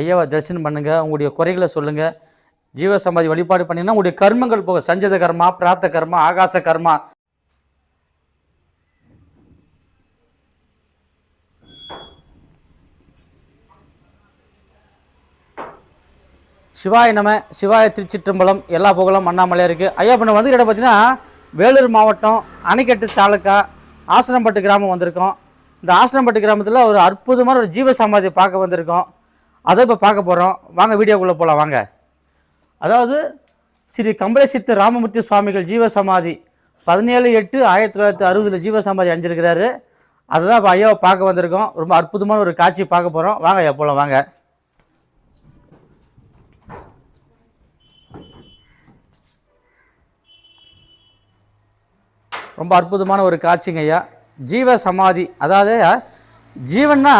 ஐயாவை தரிசனம் பண்ணுங்கள் உங்களுடைய குறைகளை சொல்லுங்கள் ஜீவ சமாதி வழிபாடு பண்ணிங்கன்னா உங்களுடைய கர்மங்கள் போக சஞ்சத கர்மா பிராத்த கர்மா ஆகாச கர்மா. சிவாய நம சிவாய திருச்சிற்றம்பலம் எல்லா புகழும் அண்ணாமலையாக இருக்குது ஐயா இப்போ வந்து இடம் பார்த்தீங்கன்னா வேலூர் மாவட்டம் அணைக்கட்டு தாலுக்கா ஆசனம்பட்டு கிராமம் வந்திருக்கோம். இந்த ஆசனம்பட்டு கிராமத்தில் ஒரு அற்புதமான ஒரு ஜீவ சமாதி பார்க்க வந்திருக்கோம். அதை இப்போ பார்க்க போகிறோம் வாங்க வீடியோக்குள்ளே போகலாம் வாங்க. அதாவது ஸ்ரீ கம்பளசித்த ராமமூர்த்தி சுவாமிகள் ஜீவ சமாதி பதினேழு எட்டு ஆயிரத்தி தொள்ளாயிரத்தி அறுபதில் ஜீவ சமாதி அதை அதுதான் இப்போ ஐயாவை பார்க்க வந்திருக்கோம். ரொம்ப அற்புதமான ஒரு காட்சி பார்க்க போகிறோம் வாங்க ஐயா போகலாம் வாங்க. ரொம்ப அற்புதமான ஒரு காட்சிங்க ஐயா. ஜீவ சமாதி அதாவது ஜீவன்னா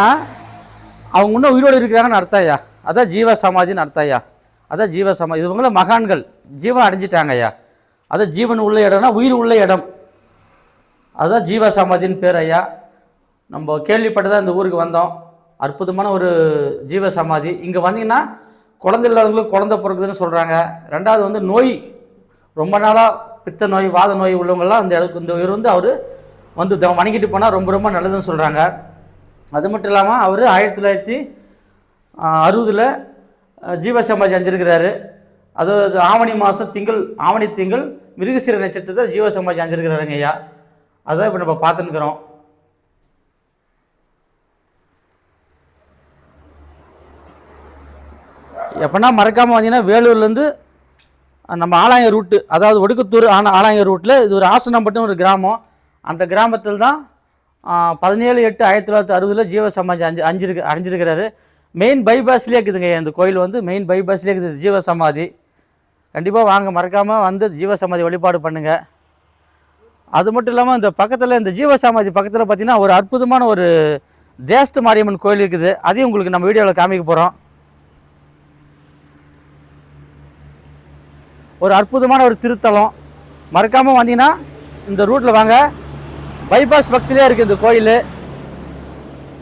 அவங்க இன்னும் உயிரோடு இருக்கிறாங்கன்னு அர்த்தம் ஐயா. அதான் ஜீவ சமாதின்னு அர்த்தம் ஐயா. அதான் ஜீவ சமாதி இவங்கள மகான்கள். ஜீவன் அடைஞ்சிட்டாங்க ஐயா. அதான் ஜீவன் உள்ள இடம்னா உயிர் உள்ள இடம். அதுதான் ஜீவ சமாதின்னு பேர் ஐயா. நம்ம கேள்விப்பட்டு தான் இந்த ஊருக்கு வந்தோம். அற்புதமான ஒரு ஜீவ சமாதி இங்கே வந்தீங்கன்னா குழந்தை இல்லாதவங்களுக்கு குழந்தை பிறகுதுன்னு சொல்கிறாங்க ரெண்டாவது வந்து நோய். ரொம்ப நாளாக பித்த நோய் வாத நோய் உள்ளவங்கள்லாம் இந்த இடத்துக்கு இந்த உயிர் வந்து அவர் வந்து த- வணங்கிட்டு போனால் ரொம்ப ரொம்ப நல்லதுன்னு சொல்கிறாங்க அது மட்டும் இல்லாமல் அவர் ஆயிரத்தி தொள்ளாயிரத்தி அறுபதில் ஜீவ அஞ்சிருக்கிறாரு. அதாவது ஆவணி மாதம் திங்கள் ஆவணி திங்கள் மிருகசீர நட்சத்திரத்தை ஜீவ சமாதி அஞ்சிருக்கிறாருங்க ஐயா. அதான் இப்போ நம்ம பார்த்துன்னுக்குறோம். எப்போனா மறக்காமல் வந்தீங்கன்னா வேலூர்லேருந்து நம்ம ஆலாய ரூட்டு அதாவது ஒடுக்கத்தூர் ஆன ஆலாய ரூட்டில் இது ஒரு ஆசனம்பட்டம் ஒரு கிராமம். அந்த கிராமத்தில் தான் பதினேழு எட்டு ஆயிரத்தி தொள்ளாயிரத்தி அறுபதில் ஜீவ சமாஜ் அஞ்சு அஞ்சிருக்கு அடைஞ்சிருக்கிறாரு. மெயின் பைபாஸ்லேயே இருக்குதுங்க இந்த கோயில் வந்து மெயின் பைபாஸ்லேயே இருக்குது ஜீவ சமாதி. கண்டிப்பாக வாங்க மறக்காமல் வந்து ஜீவ சமாதி வழிபாடு பண்ணுங்கள் அது மட்டும் இல்லாமல் இந்த பக்கத்தில் இந்த ஜீவ சமாதி பக்கத்தில் பார்த்தீங்கன்னா ஒரு அற்புதமான ஒரு தேஸ்து மாரியம்மன் கோயில் இருக்குது. அதையும் உங்களுக்கு நம்ம வீடியோவில் காமிக்க போகிறோம் ஒரு அற்புதமான ஒரு திருத்தலம். மறக்காமல் வந்தீங்கன்னா இந்த ரூட்டில் வாங்க. பைபாஸ் பக்கத்திலே இருக்குது இந்த கோயில்.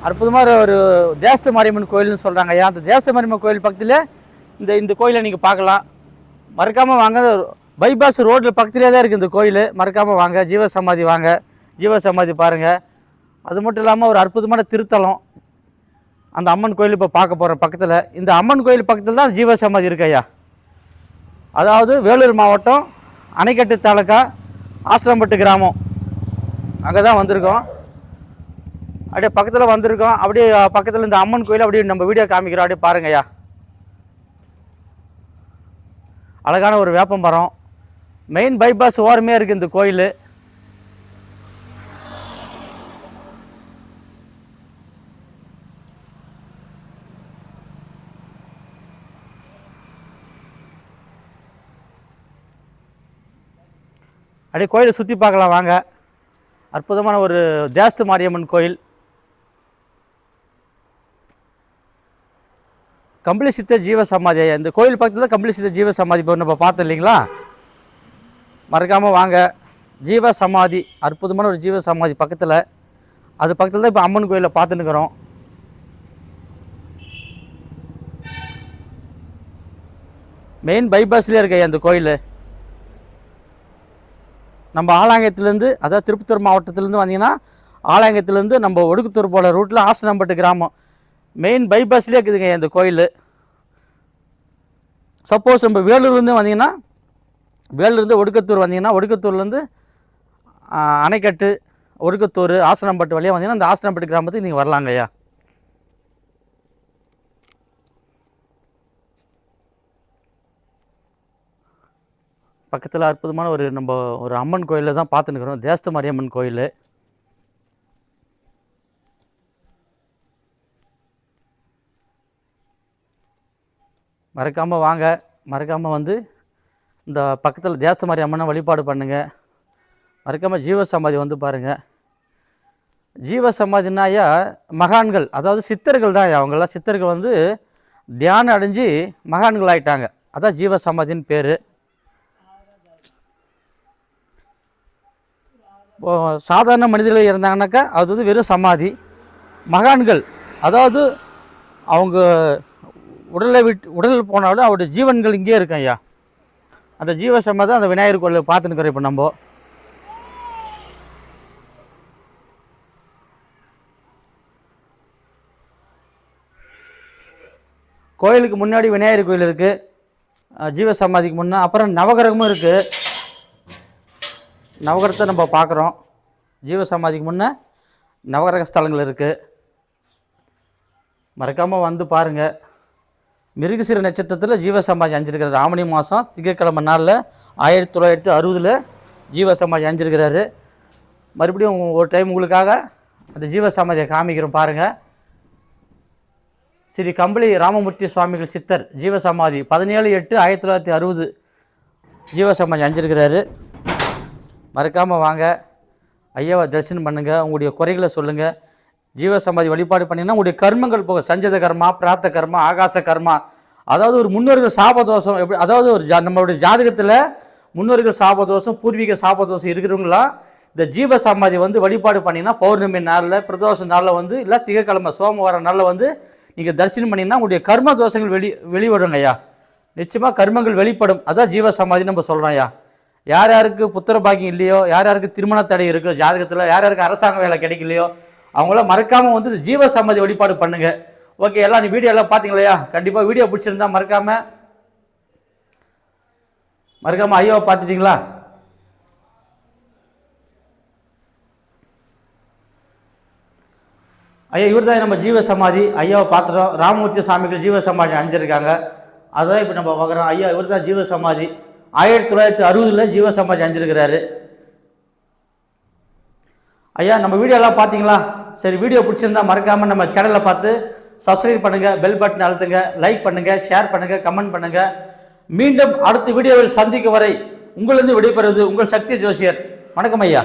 அற்புதமான ஒரு தேஸ்த மாரியம்மன் கோயில்னு சொல்கிறாங்க ஐயா. அந்த தேஸ்த மாரியம்மன் கோயில் பக்கத்தில் இந்த இந்த கோயிலை நீங்கள் பார்க்கலாம். மறக்காமல் வாங்க. பைபாஸ் ரோட்டில் பக்கத்திலே தான் இருக்குது இந்த கோயில். மறக்காமல் வாங்க. ஜீவ சமாதி வாங்க. ஜீவ சமாதி பாருங்கள் அது மட்டும் இல்லாமல் ஒரு அற்புதமான திருத்தலம். அந்த அம்மன் கோயில் இப்போ பார்க்க போகிற பக்கத்தில். இந்த அம்மன் கோயில் பக்கத்தில் தான் ஜீவ சமாதி இருக்கு ஐயா. அதாவது வேலூர் மாவட்டம் அணைக்கட்டு தாலுக்கா ஆசிரம்பட்டு கிராமம். அங்கே தான் வந்திருக்கோம். அப்படியே பக்கத்தில் வந்திருக்கோம். அப்படியே பக்கத்தில் இந்த அம்மன் கோயில் அப்படியே நம்ம வீடியோ காமிக்கிறோம். அப்படியே பாருங்கய்யா அழகான ஒரு வேப்பம் மரம். மெயின் பைபாஸ் ஓரமே இருக்குது இந்த கோயில். அப்படியே கோயிலை சுற்றி பார்க்கலாம் வாங்க. அற்புதமான ஒரு தேஸ்து மாரியம்மன் கோயில். கம்பளி சித்த ஜீவ சமாதி ஐயா. இந்த கோயில் பக்கத்தில் தான் கம்பளி சித்த ஜீவ சமாதி இப்போ நம்ம பார்த்தோம் இல்லைங்களா? மறக்காமல் வாங்க. ஜீவ சமாதி அற்புதமான ஒரு ஜீவ சமாதி பக்கத்தில். அது பக்கத்தில் தான் இப்போ அம்மன் கோயிலில் பார்த்துன்னுக்குறோம் மெயின் பைபாஸ்லேயே இருக்கு அந்த கோயில். நம்ம ஆலாங்கத்திலேருந்து அதாவது திருப்பத்தூர் மாவட்டத்துலேருந்து வந்தீங்கன்னா ஆலாங்கத்திலேருந்து நம்ம ஒடுக்குத்தூர் போகிற ரூட்டில் ஆசனம்பட்டு கிராமம். மெயின் பைபாஸ்லேயே இருக்குதுங்க இந்த கோயில். சப்போஸ் நம்ம வேலூர்லேருந்து வந்தீங்கன்னா வேலூர்லேருந்து ஒடுக்கத்தூர் வந்தீங்கன்னா ஒடுக்கத்தூர்லேருந்து அணைக்கட்டு ஒடுக்கத்தூர் ஆசனம்பட்டு வழியாக வந்தீங்கன்னா அந்த ஆசனம்பட்டு கிராமத்துக்கு நீங்கள் வரலாங்க ஐயா பக்கத்தில் அற்புதமான ஒரு நம்ம ஒரு அம்மன் கோயிலில் தான் பார்த்துன்னுக்குறோம். தேஸ்த மாரியம்மன் கோயில். மறக்காமல் வாங்க. மறக்காமல் வந்து இந்த பக்கத்தில் தேஸ்த மாரியம்மனை வழிபாடு பண்ணுங்கள் மறக்காமல் ஜீவ சமாதி வந்து பாருங்கள் ஜீவ சமாதினா மகான்கள் அதாவது சித்தர்கள் தான் அவங்களாம் சித்தர்கள் வந்து தியானம் அடைஞ்சு மகான்கள் ஆகிட்டாங்க அதான் ஜீவ சமாதின்னு பேர். சாதாரண மனிதர்கள் இருந்தாங்கனாக்கா அது வந்து வெறும் சமாதி. மகான்கள் அதாவது அவங்க உடலை விட்டு உடல் போனாலும் அவருடைய ஜீவன்கள் இங்கேயே இருக்கும் ஐயா. அந்த ஜீவ சமாதி அந்த விநாயகர் கோயிலில் பார்த்துன்னு இப்போ நம்ம. கோயிலுக்கு முன்னாடி விநாயகர் கோயில் இருக்குது ஜீவ சமாதிக்கு முன்னே அப்புறம் நவகிரகமும் இருக்குது நவகிரகத்தை நம்ம பார்க்குறோம். ஜீவ சமாதிக்கு முன்னே நவகிரக ஸ்தலங்கள் இருக்குது மறக்காமல் வந்து பாருங்கள் மிருகசீர நட்சத்திரத்தில் ஜீவ சமாதி அஞ்சிருக்கிறார் ஆவணி மாதம் திங்கட்கிழமை நாளில் ஆயிரத்தி தொள்ளாயிரத்தி அறுபதில் ஜீவ அஞ்சிருக்கிறாரு மறுபடியும் ஒரு டைம் உங்களுக்காக அந்த ஜீவ சமாதியை காமிக்கிறோம் பாருங்கள் ஸ்ரீ கம்பளி ராமமூர்த்தி சுவாமிகள் சித்தர் ஜீவசமாதி பதினேழு எட்டு ஆயிரத்தி தொள்ளாயிரத்தி அறுபது ஜீவசமாதி அஞ்சிருக்கிறாரு மறக்காமல் வாங்க. ஐயாவை தரிசனம் பண்ணுங்கள் உங்களுடைய குறைகளை சொல்லுங்கள் ஜீவசமாதி வழிபாடு பண்ணிங்கன்னா உங்களுடைய கர்மங்கள் போக சஞ்சத கர்மா பிராத்த கர்மா ஆகாச கர்மா அதாவது ஒரு முன்னோர்கள் சாபதோஷம் எப்படி அதாவது ஒரு ஜா நம்மளுடைய ஜாதகத்தில் முன்னோர்கள் சாபதோஷம் பூர்வீக சாபதோஷம் இருக்கிறவங்களாம் இந்த ஜீவ சமாதி வந்து வழிபாடு பண்ணிங்கன்னா பௌர்ணமி நாளில் பிரதோஷ நாளில் வந்து இல்லை திகக்கிழமை சோமவாரம் நாளில் வந்து நீங்கள் தரிசனம் பண்ணிங்கன்னா உங்களுடைய கர்ம தோஷங்கள் வெளி வெளிவடுங்க ஐயா நிச்சயமாக கர்மங்கள் வெளிப்படும். அதான் ஜீவ சமாதி நம்ம சொல்கிறோம் ஐயா. யார் யாருக்கு புத்திர பாக்கியம் இல்லையோ யார் யாருக்கு திருமண தடை இருக்கோ ஜாதகத்தில் யார் யாருக்கு அரசாங்க வேலை கிடைக்கலையோ அவங்களாம் மறக்காமல் வந்து ஜீவ சமாதி வழிபாடு பண்ணுங்க. ஓகே எல்லாம் நீ வீடியோ எல்லாம் பார்த்தீங்களா கண்டிப்பாக வீடியோ பிடிச்சிருந்தா மறக்காம மறக்காம ஐயாவை பார்த்துட்டீங்களா? ஐயா இவர் தான் நம்ம ஜீவ சமாதி. ஐயாவை பார்த்துட்டோம். ராமமூர்த்தி சாமிகள் ஜீவ சமாதி அணிஞ்சிருக்காங்க. அதுதான் இப்போ நம்ம பார்க்குறோம். ஐயா இவர் தான் ஜீவ சமாதி. ஆயிரத்தி தொள்ளாயிரத்தி அறுபதில் ஜீவ சமாதி ஐயா நம்ம வீடியோலாம் பார்த்தீங்களா? சரி வீடியோ பிடிச்சிருந்தா மறக்காமல் நம்ம சேனலை பார்த்து சப்ஸ்கிரைப் பண்ணுங்கள் பெல் பட்டன் அழுத்துங்க லைக் பண்ணுங்கள் ஷேர் பண்ணுங்கள் கமெண்ட் பண்ணுங்கள் மீண்டும் அடுத்த வீடியோவில் சந்திக்கும் வரை உங்களிருந்து விடைபெறுவது உங்கள் சக்தி ஜோசியர். வணக்கம் ஐயா.